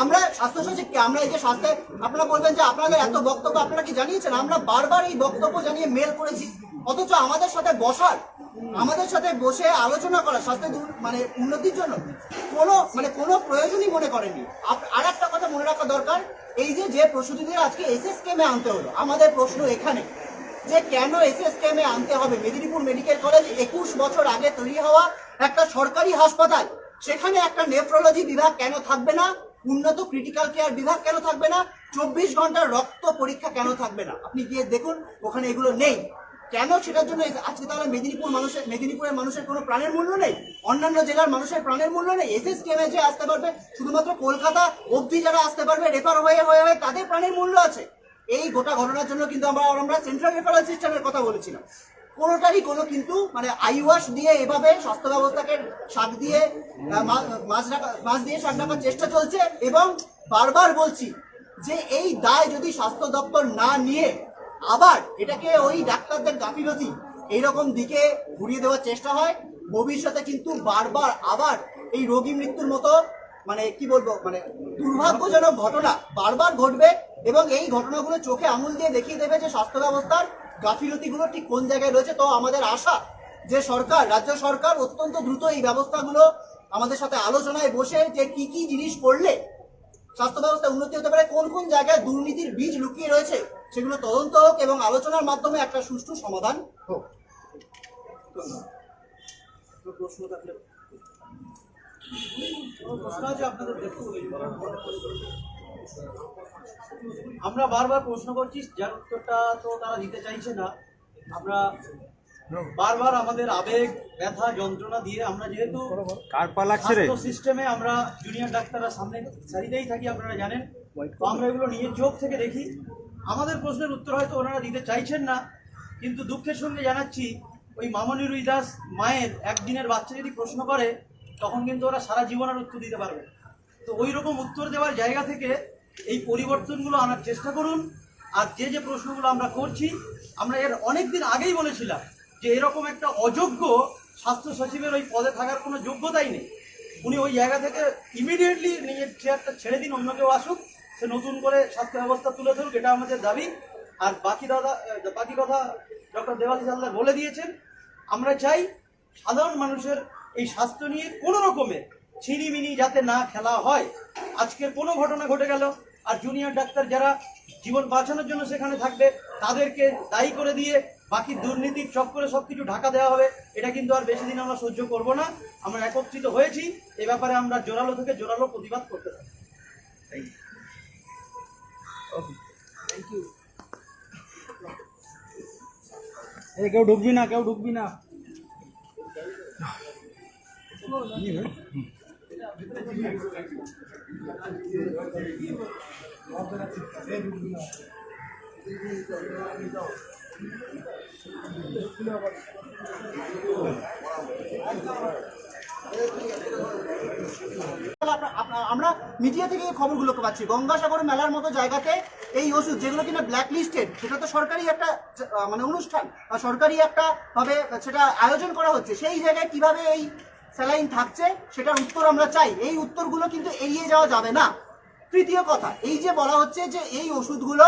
আমরা স্বাস্থ্য সচিবকে আমরা এই যে স্বাস্থ্যে আপনারা বলবেন যে আপনাদের এত বক্তব্য আপনারা কি জানিয়েছেন? আমরা বারবার এই বক্তব্য জানিয়ে মেল করেছি। অথচ আমাদের সাথে বসার, আমাদের সাথে বসে আলোচনা করা স্বাস্থ্য মানে উন্নতির জন্য কোনো মানে কোনো প্রয়োজনই মনে করেনি আর একটা কথা মনে রাখা দরকার, এই যে যে প্রসূতিদের আজকে এসএস কেমে আনতে হলো, আমাদের প্রশ্ন এখানে যে কেন এসএস কেমে আনতে হবে? মেদিনীপুর মেডিকেল কলেজ একুশ বছর আগে তৈরি হওয়া একটা সরকারি হাসপাতাল সেখানে একটা নেফ্রোলজি বিভাগ কেন থাকবে না? উন্নত ক্রিটিক্যাল কেয়ার বিভাগ কেন থাকবে না? চব্বিশ ঘণ্টার রক্ত পরীক্ষা কেন থাকবে না? আপনি গিয়ে দেখুন, ওখানে এগুলো নেই। কেন সেটার জন্য আজকে তাহলে মেদিনীপুর মানুষের মেদিনীপুরের মানুষের কোনো প্রাণের মূল্য নেই? অন্যান্য জেলার মানুষের প্রাণের মূল্য নেই? এসএস কেমে যে আসতে পারবে, শুধুমাত্র কলকাতা অবধি যারা আসতে পারবে রেফার হয়ে হয়ে হয়ে তাদের প্রাণের মূল্য আছে। এই গোটা ঘটনার জন্য কিন্তু আমরা আমরা সেন্ট্রাল রেফারেল সিস্টেমের কথা বলেছিলাম। কোনোটারই কোনো কিন্তু মানে আইওয়াশ দিয়ে এভাবে স্বাস্থ্য ব্যবস্থাকে শাক দিয়ে মাছ রাখা, মাছ দিয়ে শাক রাখার চেষ্টা চলছে এবং বারবার বলছি যে এই দায় যদি স্বাস্থ্য দপ্তর না নিয়ে আবার এটাকে ওই ডাক্তারদের গাফিলতি এইরকম দিকে ঘুরিয়ে দেওয়ার চেষ্টা হয়, ভবিষ্যতে কিন্তু বারবার আবার এই রোগী মৃত্যুর মতো মানে কি বলব মানে দুর্ভাগ্যজনক ঘটনা বারবার ঘটবে এবং এই ঘটনাগুলো চোখে আঙুল দিয়ে দেখিয়ে দেবে যে স্বাস্থ্য ব্যবস্থার গাফিলতিগুলো ঠিক কোন জায়গায় রয়েছে তো আমাদের আশা যে সরকার, রাজ্য সরকার অত্যন্ত দ্রুত এই ব্যবস্থাগুলো আমাদের সাথে আলোচনায় বসে যে কি কি জিনিস করলে স্বাস্থ্য ব্যবস্থা উন্নতি হতে পারে, কোন কোন জায়গায় দুর্নীতির বীজ লুকিয়ে রয়েছে সেগুলো তদন্ত হোক এবং আলোচনার মাধ্যমে একটা সুষ্ঠু সমাধান হোক। প্রশ্ন আপনাদের দেখুন আমরা বারবার প্রশ্ন করছি যার উত্তরটা তো তারা দিতে চাইছে না। আমরা বারবার আমাদের আবেগ ব্যথা যন্ত্রণা দিয়ে আমরা যেহেতু স্বাস্থ্য সিস্টেমে আমরা জুনিয়র ডাক্তাররা সামনে সারিতেই থাকি আপনারা জানেন। তো আমরা এগুলো নিজের চোখ থেকে দেখি। আমাদের প্রশ্নের উত্তর হয়তো ওনারা দিতে চাইছেন না কিন্তু দুঃখের সঙ্গে জানাচ্ছি ওই মামনি রুই দাস মায়ের একদিনের বাচ্চা যদি প্রশ্ন করে তখন কিন্তু ওরা সারা জীবনের উত্তর দিতে পারবে। তো ওই রকম উত্তর দেওয়ার জায়গা থেকে এই পরিবর্তনগুলো আনার চেষ্টা করুন। আর যে যে প্রশ্নগুলো আমরা করছি, আমরা এর অনেক দিন আগেই বলেছিলাম যে এরকম একটা অযোগ্য স্বাস্থ্য সচিবের ওই পদে থাকার কোনো যোগ্যতাই নেই। উনি ওই জায়গা থেকে ইমিডিয়েটলি নিজের চেয়ারটা ছেড়ে দিন, অন্য কেউ আসুক, সে নতুন করে স্বাস্থ্য ব্যবস্থা তুলে ধরুক, এটা আমাদের দাবি। আর বাকি দাদা বাকি কথা ডক্টর দেবাশিস হালদার বলে দিয়েছেন, আমরা চাই সাধারণ মানুষের এই স্বাস্থ্য নিয়ে কোনো রকমের ছিনিমিনি যাতে না খেলা হয়। আজকের কোনো ঘটনা ঘটে গেল আর জুনিয়র ডাক্তার যারা জীবন বাঁচানোর জন্য সেখানে থাকবে তাদেরকে দায়ী করে দিয়ে বাকি দুর্নীতির চক্করে সব কিছু ঢাকা দেওয়া হবে এটা কিন্তু আর বেশি দিন আমরা সহ্য করব না। আমরা একত্রিত হয়েছি এ ব্যাপারে আমরা জোরালো থেকে জোরালো প্রতিবাদ করতে থাকি এই কেউ ঢুকবি না কেউ ঢুকবি না। আমরা মিডিয়া থেকে এই খবরগুলোকে পাচ্ছি। গঙ্গাসাগর মেলার মতো জায়গাতে এই ওষুধ যেগুলো কিনা ব্ল্যাক লিস্টেড সেটা তো সরকারি একটা মানে অনুষ্ঠান সরকারি একটা ভাবে সেটা আয়োজন করা হচ্ছে। সেই জায়গায় কীভাবে এই স্যালাইন থাকছে, সেটার উত্তর আমরা চাই। এই উত্তরগুলো কিন্তু এড়িয়ে যাওয়া যাবে না। তৃতীয় কথা, এই যে বলা হচ্ছে যে এই ওষুধগুলো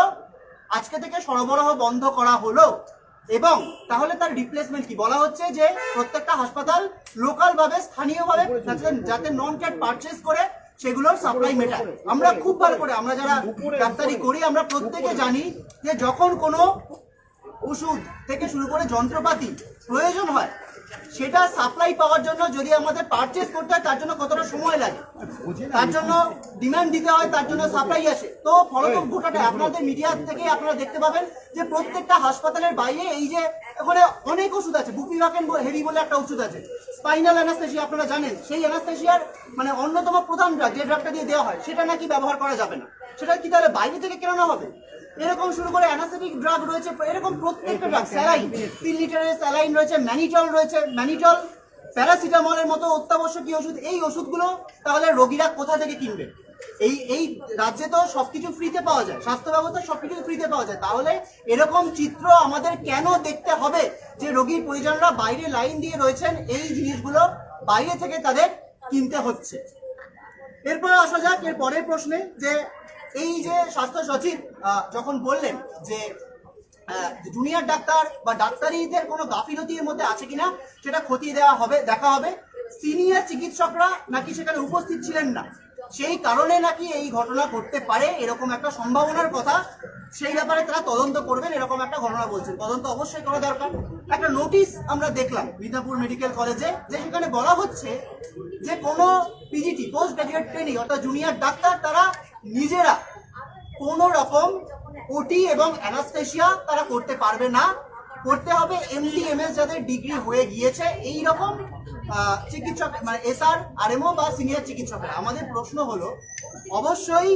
আজকে থেকে সরবরাহ বন্ধ করা হলো, এবং তাহলে তার রিপ্লেসমেন্ট কি? বলা হচ্ছে যে প্রত্যেকটা হাসপাতাল লোকাল ভাবে স্থানীয়ভাবে, যাতে নন ক্যাট পারচেস করে সেগুলোর সাপ্লাই মেটায় আমরা খুব ভালো করে, আমরা যারা ডাক্তারি করি, আমরা প্রত্যেকে জানি যে যখন কোনো ওষুধ থেকে শুরু করে যন্ত্রপাতি প্রয়োজন হয় সেটা সাপ্লাই পাওয়ার জন্য যদি আমাদের পারচেস করতে হয়, তার জন্য কতটা সময় লাগে? তার জন্য ডিমান্ড দিতে হয়, তার জন্য সাপ্লাই আসে। তো ফলত গোটাটা আপনাদের মিডিয়া থেকে আপনারা দেখতে পাবেন যে প্রত্যেকটা হাসপাতালের বাইরে এই যে ওখানে অনেক ওষুধ আছে বুপিভাকেন হেভি বলে একটা ওষুধ আছে। স্পাইনাল অ্যানাস্থেশিয়া, আপনারা জানেন, সেই অ্যানাস্থেশিয়ার মানে অন্যতম প্রধান ড্রাগ যে ড্রাগটা দিয়ে দেওয়া হয়, সেটা নাকি ব্যবহার করা যাবে না। সেটা কি তাহলে বাইরে থেকে কেনানো হবে? এরকম শুরু করে অ্যানাসেটিক ড্রাগ রয়েছে, এরকম প্রত্যেকটা ড্রাগ স্যালাইন, তিন লিটারের স্যালাইন রয়েছে, ম্যানিটল রয়েছে, ম্যানিটল, প্যারাসিটামলের মতো অত্যাবশ্যকীয় ওষুধ, এই ওষুধগুলো তাহলে রোগীরা কোথা থেকে কিনবে? এই এই রাজ্যে তো সবকিছু ফ্রিতে পাওয়া যায়, স্বাস্থ্য ব্যবস্থা সবকিছু ফ্রিতে পাওয়া যায়। তাহলে এরকম চিত্র আমাদের কেন দেখতে হবে যে রোগীর পরিজনরা বাইরে লাইন দিয়ে রয়েছেন, এই জিনিসগুলো বাইরে থেকে তাদের কিনতে হচ্ছে? এরপর আসা যাক, এর পরের প্রশ্নে যে এই যে স্বাস্থ্য সচিব যখন বললেন যে জুনিয়র ডাক্তার বা ডাক্তারিদের কোনো গাফিলতির মধ্যে আছে কিনা, সেটা খতিয়ে দেওয়া হবে, দেখা হবে। সিনিয়র চিকিৎসকরা নাকি সেখানে উপস্থিত ছিলেন না? সেই কারণে নাকি এই ঘটনা ঘটতে পারে, এরকম একটা সম্ভাবনার কথা। সেই ব্যাপারে তারা তদন্ত করবেন, এরকম একটা ঘটনা বলছেন। তদন্ত অবশ্যই করা দরকার। একটা নোটিশ আমরা দেখলাম মিদনাপুর মেডিকেল কলেজে যে সেখানে বলা হচ্ছে যে কোনো পিজিটি পোস্ট গ্রাজুয়েট ট্রেনিং অর্থাৎ জুনিয়র ডাক্তার, তারা নিজেরা কোনো রকম ওটি এবং অ্যানাস্থেশিয়া তারা করতে পারবে না। করতে হবে এমডি এমএস যাদের ডিগ্রি হয়ে গিয়েছে এই রকম চিকিৎসক মানে এসআর, আরএমও বা সিনিয়র চিকিৎসকেরা। আমাদের প্রশ্ন হলো, অবশ্যই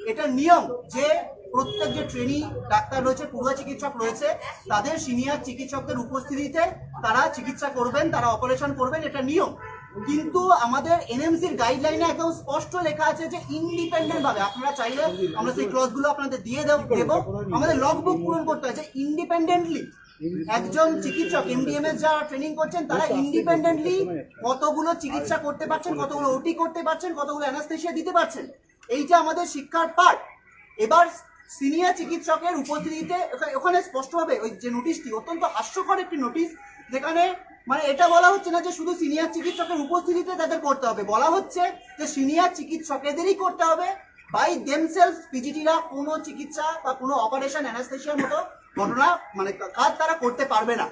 এটা নিয়ম যে প্রত্যেক যে ট্রেনি ডাক্তার রয়েছে পূর্ব চিকিৎসক রয়েছে, তাদের সিনিয়র চিকিৎসকদের উপস্থিতিতে তারা চিকিৎসা করবেন, তারা অপারেশন করবেন, এটা নিয়ম। কিন্তু আমাদের এনএমসির গাইডলাইনে একদম স্পষ্ট লেখা আছে যে ইন্ডিপেন্ডেন্ট ভাবে, আপনারা চাইলে আমরা সেই ক্লজগুলো আপনাদের দিয়ে দেব দেব। আমাদের লগ বুক পূরণ করতে হয় যে ইন্ডিপেন্ডেন্টলি একজন চিকিৎসক এমডিএমএস যারা ট্রেনিং করছেন তারা ইন্ডিপেন্ডেন্টলি কতগুলো চিকিৎসা করতে পারছেন কতগুলো ওটি করতে পারছেন কতগুলো অ্যানাস্থেশিয়া দিতে পারছেন এইটা আমাদের শিক্ষার পার্ট এবার সিনিয়র চিকিৎসকের উপস্থিতিতে ওখা- ওখানে স্পষ্টভাবে ওই যে নোটিশটি অত্যন্ত হাস্যকর একটি নোটিশ যেখানে মানে এটা বলা হচ্ছে না যে শুধু সিনিয়র চিকিৎসকের উপস্থিতিতে তাদের করতে হবে। বলা হচ্ছে যে সিনিয়র চিকিৎসকেদেরই করতে হবে। বাই দেমসেলস পিজিটিরা কোনো চিকিৎসা বা কোনো অপারেশন অ্যানাস্থেশিয়ার মতো ঘটনা মানে কাজ তারা করতে পারবে না।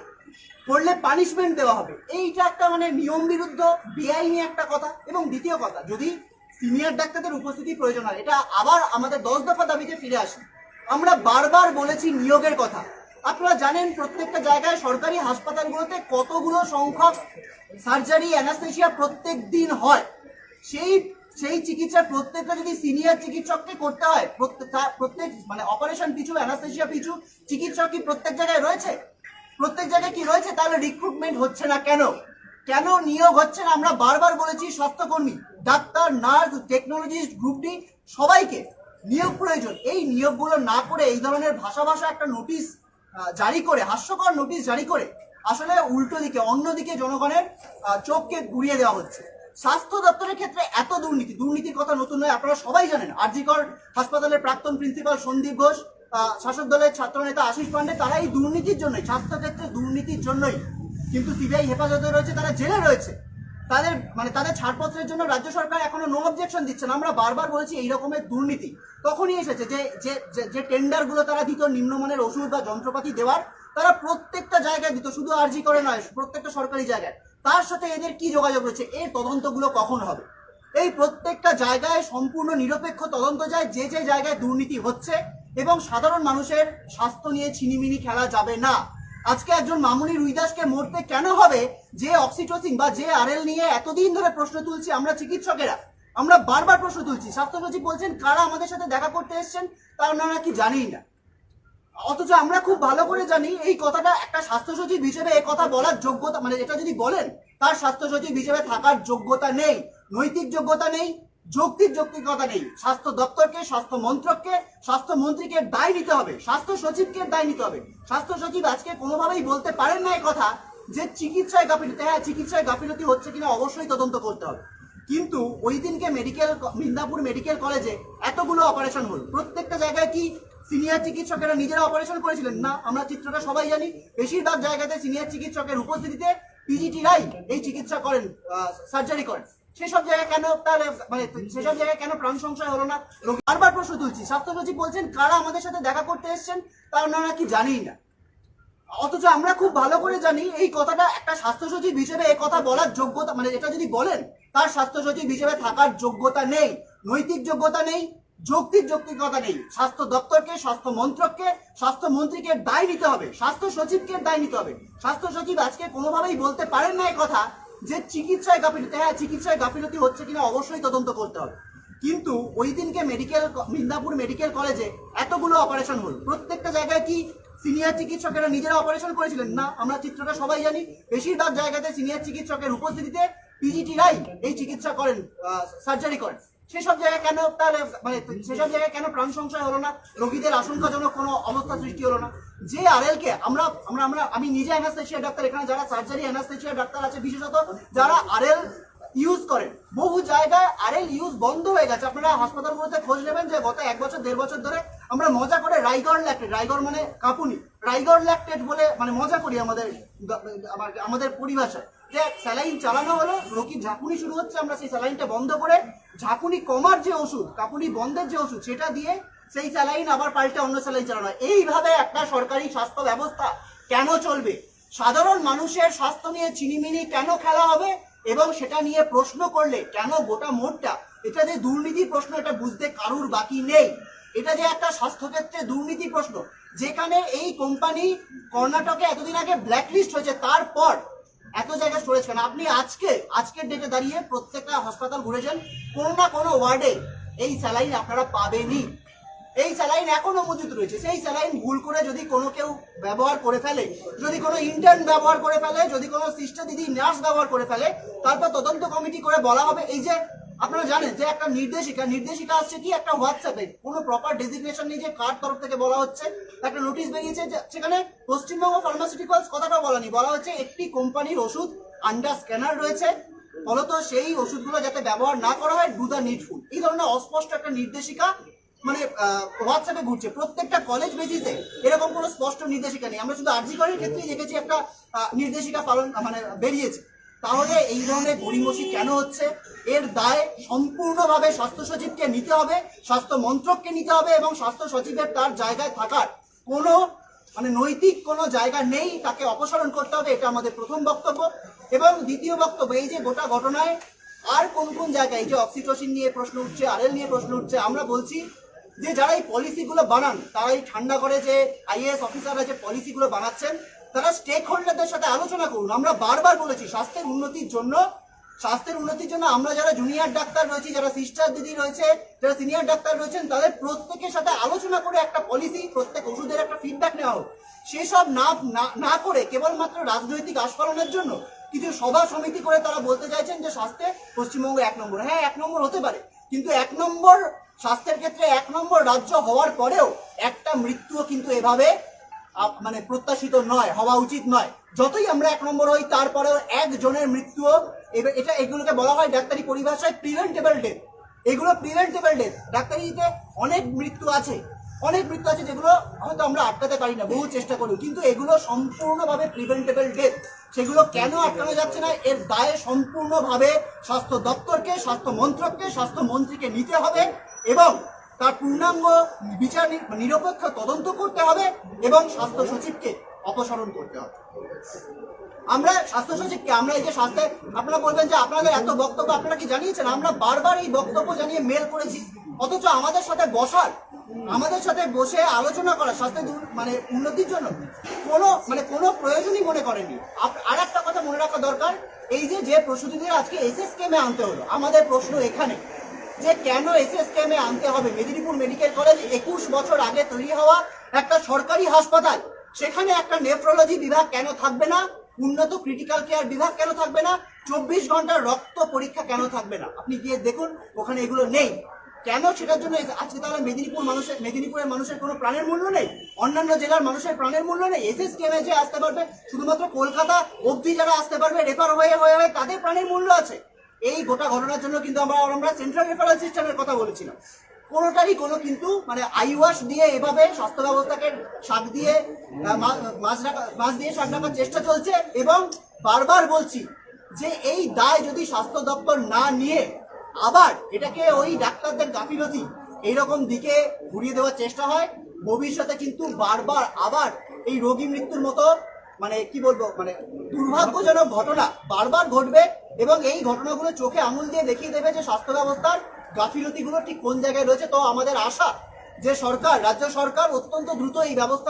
করলে পানিশমেন্ট দেওয়া হবে। এইটা একটা মানে নিয়ম বিরুদ্ধ, বেআইনি একটা কথা। এবং দ্বিতীয় কথা, যদি সিনিয়র ডাক্তারদের উপস্থিতি প্রয়োজন হয়, এটা আবার আমাদের দশ দফা দাবিতে ফিরে আসি। আমরা বারবার বলেছি নিয়োগের কথা। আপনারা জানেন, প্রত্যেকটা জায়গায় সরকারি হাসপাতালগুলোতে কতগুলো সংখ্যক সার্জারি অ্যানাস্থেশিয়া প্রত্যেক দিন হয়। সেই সেই চিকিৎসা প্রত্যেকটা যদি সিনিয়র চিকিৎসককে করতে হয় প্রত্যেক মানে অপারেশন পিছু অ্যানাস্থেশিয়া পিছু, চিকিৎসক কি প্রত্যেক জায়গায় রয়েছে? প্রত্যেক জায়গায় কি রয়েছে? তাহলে রিক্রুটমেন্ট হচ্ছে না কেন? কেন নিয়োগ হচ্ছে না? আমরা বারবার বলেছি স্বাস্থ্যকর্মী, ডাক্তার, নার্স টেকনোলজিস্ট গ্রুপটি সবাইকে নিয়োগ প্রয়োজন। এই নিয়োগগুলো না করে, এই ধরনের ভাষা ভাষা একটা নোটিশ জারি করে, হাস্যকর নোটিশ জারি করে, আসলে উল্টো দিকে অন্যদিকে জনগণের চোখকে ঘুরিয়ে দেওয়া হচ্ছে। স্বাস্থ্য দপ্তরের ক্ষেত্রে এত দুর্নীতি, দুর্নীতির কথা নতুন নয়, আপনারা সবাই জানেন। আরজিকর হাসপাতালের প্রাক্তন প্রিন্সিপাল সন্দীপ ঘোষ শাসক দলের ছাত্রনেতা আশিস পান্ডে, তারা এই দুর্নীতির জন্যই স্বাস্থ্য ক্ষেত্রে দুর্নীতির জন্যই, কিন্তু সিবিআই হেফাজতে রয়েছে, তারা জেলে রয়েছে। তাদের মানে তাদের ছাড়পত্রের জন্য রাজ্য সরকার এখনও নো অবজেকশন দিচ্ছে না। আমরা বারবার বলেছি এই রকমের দুর্নীতি। তখনই এসেছে যে, যে- যে টেন্ডারগুলো তারা দিত, নিম্নমানের ওষুধ বা যন্ত্রপাতি দেওয়ার, তারা প্রত্যেকটা জায়গায় দিত, শুধু আরজি করে নয়, প্রত্যেকটা সরকারি জায়গায়। তার সাথে এদের কি যোগাযোগ রয়েছে? এর তদন্তগুলো কখন হবে? এই প্রত্যেকটা জায়গায় সম্পূর্ণ নিরপেক্ষ তদন্ত যায়, যে যে জায়গায় দুর্নীতি হচ্ছে এবং সাধারণ মানুষের স্বাস্থ্য নিয়ে ছিনিমিনি খেলা যাবে না। আজকে একজন মামুনি রুইদাসকে মরতে কেন হবে? যে অক্সিটোসিন বা যে আরএল নিয়ে এতদিন ধরে প্রশ্ন তুলছি আমরা চিকিৎসকেরা। আমরা বারবার প্রশ্ন তুলছি। স্বাস্থ্য সচিব বলছেন, কারা আমাদের সাথে দেখা করতে এসেছেন তা আমরা কি জানি না? অথচ আমরা খুব ভালো করে জানি এই কথাটা একটা স্বাস্থ্য সচিব হিসেবে এই কথা বলার যোগ্যতা মানে এটা যদি বলেন, তার স্বাস্থ্য সচিব হিসেবে থাকার যোগ্যতা নেই, নৈতিক যোগ্যতা নেই, যৌক্তিক যৌক্তিকতা নেই। স্বাস্থ্য দপ্তরকে, স্বাস্থ্য মন্ত্রককে, স্বাস্থ্য মন্ত্রীকে দায় নিতে হবে, স্বাস্থ্য সচিবকে দায় নিতে হবে। স্বাস্থ্য সচিব আজকে কোনোভাবেই বলতে পারেন না কথা যে চিকিৎসায় গাফিলতি হ্যাঁ চিকিৎসায় গাফিলতি হচ্ছে কিনা অবশ্যই তদন্ত করতে হবে। কিন্তু ওই দিনকে মেডিকেল মিদনাপুর মেডিকেল কলেজে এতগুলো অপারেশন হল। প্রত্যেকটা জায়গায় কি সিনিয়র চিকিৎসকেরা নিজেরা অপারেশন করেছিলেন। না, আমরা চিত্রটা সবাই জানি। বেশিরভাগ জায়গাতে সিনিয়র চিকিৎসকের উপস্থিতিতে পিজিটিরাই এই চিকিৎসা করেন সার্জারি করেন। সেসব জায়গায় কেন তাহলে মানে সেসব জায়গায় কেন প্রাণ সংশয় হলো না? বারবার প্রশ্ন তুলছি স্বাস্থ্য সচিব বলছেন, কারা আমাদের সাথে দেখা করতে এসেছেন তা আমরা কি জানিই না। অথচ আমরা খুব ভালো করে জানি, এই কথাটা একটা স্বাস্থ্য সচিব হিসেবে এই কথা বলার যোগ্যতা মানে এটা যদি বলেন, তার স্বাস্থ্য সচিব হিসেবে থাকার যোগ্যতা নেই, নৈতিক যোগ্যতা নেই যৌক্তিক যৌক্তিকতা নেই। স্বাস্থ্য দপ্তরকে, স্বাস্থ্য মন্ত্রককে, স্বাস্থ্য মন্ত্রীকে দায় নিতে হবে। স্বাস্থ্য সচিবকে দায় নিতে হবে। স্বাস্থ্য সচিব আজকে কোনোভাবেই বলতে পারেন না কথা যে চিকিৎসায় গাফিলতি হ্যাঁ চিকিৎসায় গাফিলতি হচ্ছে কিনা অবশ্যই তদন্ত করতে হবে। কিন্তু ওই দিনকে মেডিকেল মিদনাপুর মেডিকেল কলেজে এতগুলো অপারেশন হল। প্রত্যেকটা জায়গায় কি সিনিয়র চিকিৎসকেরা নিজেরা অপারেশন করেছিলেন? না, আমরা চিত্রটা সবাই জানি। বেশিরভাগ জায়গাতে সিনিয়র চিকিৎসকের উপস্থিতিতে পিজিটিরাই এই চিকিৎসা করেন সার্জারি করেন। সেসব জায়গায় কেন তাহলে মানে সেসব জায়গায় কেন প্রাণ সংশয় হলো না? রোগীদের আশঙ্কাজনক কোনো অবস্থা সৃষ্টি হলো না? যে আরএল কে আমরা আমরা আমরা, আমি নিজে অ্যানাস্থেশিয়া ডাক্তার এখানে যারা সার্জারি অ্যানাস্থেশিয়া ডাক্তার আছে বিশেষত, যারা আরএল ইউজ করেন, বহু জায়গায় আরএল ইউজ বন্ধ হয়ে গেছে। আপনারা হাসপাতালগুলোতে খোঁজ নেবেন যে গত এক বছর, দেড় বছর ধরে আমরা মজা করে রাইগর ল্যাক্টেট রাইগর মানে কাপুনি রাইগর ল্যাক্টেট বলে মানে মজা করি আমাদের আমাদের পরিভাষায়। যে স্যালাইন চালানো হলো রোগীর ঝাঁকুনি শুরু হচ্ছে, আমরা সেই স্যালাইনটা বন্ধ করে ঝাঁকুনি কমার যে ওষুধ, কাপুনি বন্ধের যে ওষুধ, সেটা দিয়ে সেই স্যালাইন আবার পাল্টে অন্য স্যালাইন চালানো হয়। এইভাবে একটা সরকারি স্বাস্থ্য ব্যবস্থা কেন চলবে? সাধারণ মানুষের স্বাস্থ্য নিয়ে চিনিমিনি কেন খেলা হবে? এবং সেটা নিয়ে প্রশ্ন করলে কেন গোটা মোটটা এটা যে দুর্নীতি প্রশ্ন, এটা বুঝতে কারুর বাকি নেই। এটা যে একটা স্বাস্থ্যক্ষেত্রে দুর্নীতি প্রশ্ন। যেখানে এই কোম্পানি কর্ণাটকে এতদিন আগে ব্ল্যাকলিস্ট হয়েছে, তারপর এত জায়গায় স্টোরেজ কেন আপনি আজকে, আজকের ডেটে দাঁড়িয়ে প্রত্যেকটা হাসপাতাল ঘুরেছেন কোনো না কোনো ওয়ার্ডে এই স্যালাইন আপনারা পাবেনই। এই স্যালাইন এখনও মজুত রয়েছে। সেই স্যালাইন ভুল করে যদি কোনো কেউ ব্যবহার করে ফেলে, যদি কোনো ইন্টার্ন ব্যবহার করে ফেলে, যদি কোনো সিস্টার দিদি নার্স ব্যবহার করে ফেলে, তারপর তদন্ত কমিটি করে বলা হবে, এই যে আপনারা জানেন যে একটা নির্দেশিকা নির্দেশিকা আসছে কি? একটা হোয়াটসঅ্যাপে কোনো প্রপার ডেজিগনেশন নেই যে কার তরফ থেকে বলা হচ্ছে, একটা নোটিশ বেরিয়েছে সেখানে পশ্চিমবঙ্গ ফার্মাসিউটিক্যালস কথাটা বলা নেই। বলা হচ্ছে একটি কোম্পানির ওষুধ আন্ডার স্ক্যানার রয়েছে। ফলত সেই ওষুধগুলো যাতে ব্যবহার না করা হয় ডু দ্য নিডফুল এই ধরনের অস্পষ্ট একটা নির্দেশিকা মানে হোয়াটসঅ্যাপে ঘুরছে। প্রত্যেকটা কলেজ বেসিসে এরকম কোনো স্পষ্ট নির্দেশিকা নেই। আমরা শুধু আরজি করের ক্ষেত্রেই দেখেছি একটা নির্দেশিকা পালন মানে বেরিয়েছে। তাহলে এই ধরনের গড়িমসি কেন হচ্ছে? এর দায় সম্পূর্ণভাবে স্বাস্থ্য সচিবকে নিতে হবে, স্বাস্থ্য মন্ত্রককে নিতে হবে এবং স্বাস্থ্য সচিবের তার জায়গায় থাকার কোনো মানে নৈতিক কোনো জায়গা নেই, তাকে অপসারণ করতে হবে, এটা আমাদের প্রথম বক্তব্য। এবং দ্বিতীয় বক্তব্য, এই যে গোটা ঘটনায় আর কোন কোন জায়গায়, এই যে অক্সিটোসিন নিয়ে প্রশ্ন উঠছে, আরএল নিয়ে প্রশ্ন উঠছে, আমরা বলছি যে যারা এই পলিসিগুলো বানান, তারা এই ঠান্ডা করে যে আইএএস অফিসাররা যে পলিসিগুলো বানাচ্ছেন তারা স্টেক হোল্ডারদের সাথে আলোচনা করুন। আমরা বারবার বলেছি, স্বাস্থ্যের উন্নতির জন্য, স্বাস্থ্যের উন্নতির জন্য আমরা যারা জুনিয়র ডাক্তার রয়েছি, যারা সিস্টার দিদি রয়েছে, যারা সিনিয়র ডাক্তার রয়েছেন, তাদের প্রত্যেকের সাথে আলোচনা করে একটা পলিসি প্রত্যেক ওষুধের একটা ফিডব্যাক নেওয়া হোক। সেসব না, না- করে কেবলমাত্র রাজনৈতিক আস্ফালনের জন্য কিছু সভা সমিতি করে তারা বলতে চাইছেন যে স্বাস্থ্যে পশ্চিমবঙ্গ এক নম্বর। হ্যাঁ এক নম্বর হতে পারে, কিন্তু এক নম্বর স্বাস্থ্যের ক্ষেত্রে এক নম্বর রাজ্য হওয়ার পরেও একটা মৃত্যুও কিন্তু এভাবে মানে প্রত্যাশিত নয়, হওয়া উচিত নয়। যতই আমরা এক নম্বর হই, তারপরেও একজনের এবার- এটা, এগুলোকে বলা হয় ডাক্তারি পরিভাষায় প্রিভেন্টেবল ডেথ এগুলো প্রিভেন্টেবল ডেথ ডাক্তারিতে অনেক মৃত্যু আছে, অনেক মৃত্যু আছে যেগুলো হয়তো আমরা আটকাতে পারি না, বহু চেষ্টা করি কিন্তু এগুলো সম্পূর্ণভাবে প্রিভেন্টেবল ডেথ সেগুলো কেন আটকানো যাচ্ছে না? এর দায়ে সম্পূর্ণভাবে স্বাস্থ্য দপ্তরকে, স্বাস্থ্য মন্ত্রককে, স্বাস্থ্য মন্ত্রীকে নিতে হবে এবং তার পূর্ণাঙ্গ বিচার নিরপেক্ষ তদন্ত করতে হবে এবং স্বাস্থ্য সচিবকে অপসারণ করতে হবে। আমরা স্বাস্থ্য সচিবকে, আমরা এই যে স্বাস্থ্য, আপনারা বলবেন যে আপনাদের এত বক্তব্য আপনারা কি জানিয়েছেন? আমরা বারবার এই বক্তব্য জানিয়ে মেল করেছি। অথচ আমাদের সাথে বসার, আমাদের সাথে বসে আলোচনা করা স্বাস্থ্য মানে উন্নতির জন্য কোনো মানে কোনো প্রয়োজনই মনে করেনি আর একটা কথা মনে রাখা দরকার, এই যে যে প্রসূতিদের আজকে এসএস কেমে আনতে হলো, আমাদের প্রশ্ন এখানে। যে কেন এসএস কেমে আনতে হবে? মেদিনীপুর মেডিকেল কলেজ একুশ বছর আগে তৈরি হওয়া একটা সরকারি হাসপাতাল। সেখানে একটা নেফ্রোলজি বিভাগ কেন থাকবে না? উন্নত ক্রিটিক্যাল কেয়ার বিভাগ কেন থাকবে না? চব্বিশ ঘণ্টার রক্ত পরীক্ষা কেন থাকবে না? আপনি গিয়ে দেখুন, ওখানে এগুলো নেই। কেন সেটার জন্য এস- আজকে তাহলে মেদিনীপুর মানুষের মেদিনীপুরের মানুষের কোনো প্রাণের মূল্য নেই? অন্যান্য জেলার মানুষের প্রাণের মূল্য নেই? এস এসএস কেমে যে আসতে পারবে, শুধুমাত্র কলকাতা অবধি যারা আসতে পারবে রেফার হয়ে হয়ে হয়ে তাদের প্রাণের মূল্য আছে। এই গোটা ঘটনার জন্য কিন্তু আমরা আমরা সেন্ট্রাল রেফারেল সিস্টেমের কথা বলেছিলাম। কোনোটারই কোনো কিন্তু মানে আইওয়াশ দিয়ে এভাবে স্বাস্থ্য ব্যবস্থাকে শাক দিয়ে মাছ রাখা, মাছ দিয়ে শাক রাখার চেষ্টা চলছে এবং বারবার বলছি যে এই দায় যদি স্বাস্থ্য দপ্তর না নিয়ে আবার এটাকে ওই ডাক্তারদের গাফিলতি এইরকম দিকে ঘুরিয়ে দেওয়ার চেষ্টা হয়, ভবিষ্যতে কিন্তু বারবার আবার এই রোগী মৃত্যুর মতো মানে কি বলব মানে দুর্ভাগ্যজনক ঘটনা বারবার ঘটবে এবং এই ঘটনাগুলো চোখে আঙুল দিয়ে দেখিয়ে দেবে যে স্বাস্থ্য ব্যবস্থার গাফিলতিগুলো ঠিক কোন জায়গায় রয়েছে। তো আমাদের আশা যে সরকার, রাজ্য সরকার অত্যন্ত দ্রুত এই ব্যবস্থা